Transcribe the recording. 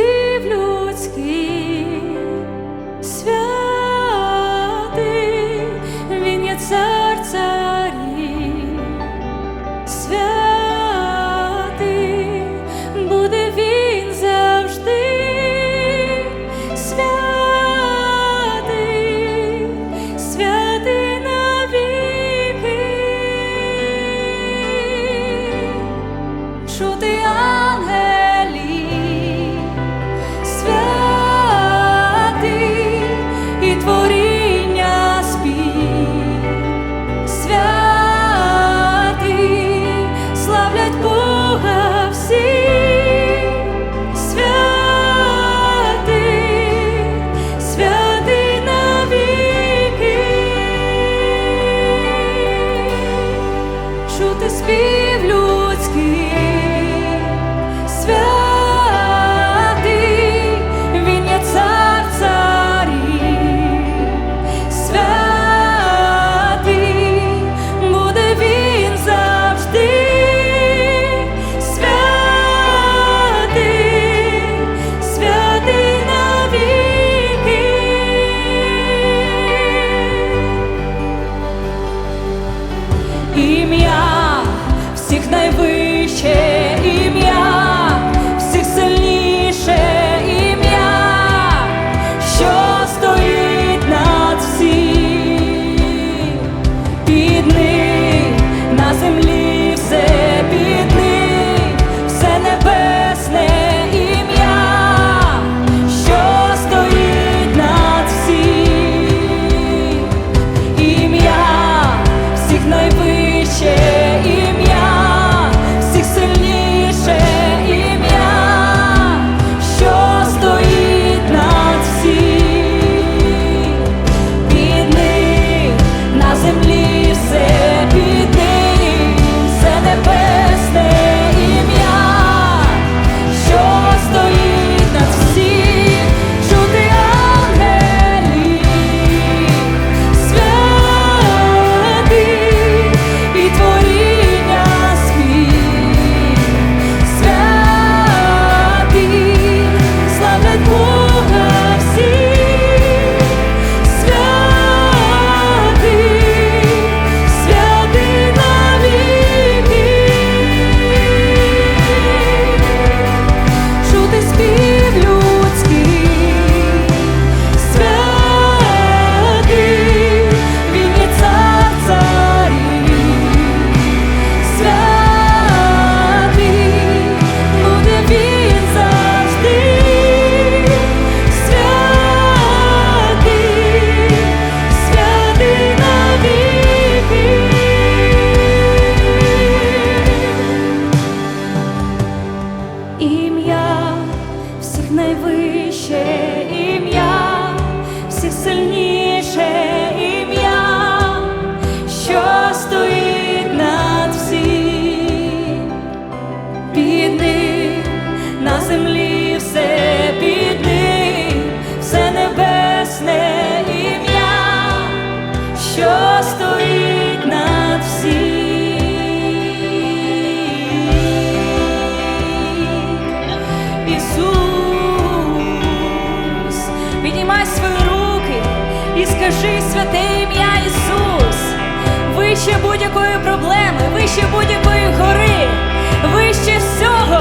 див людський. найвище. вище ім'я, все сильніше ім'я, що стоїть над всім, під ним на землі все під ним, все небесне ім'я, що стоїть над всім. Jesús піднімай свої руки і скажи святе ім'я Ісус, вище будь-якої проблеми, вище будь-якої гори, вище всього.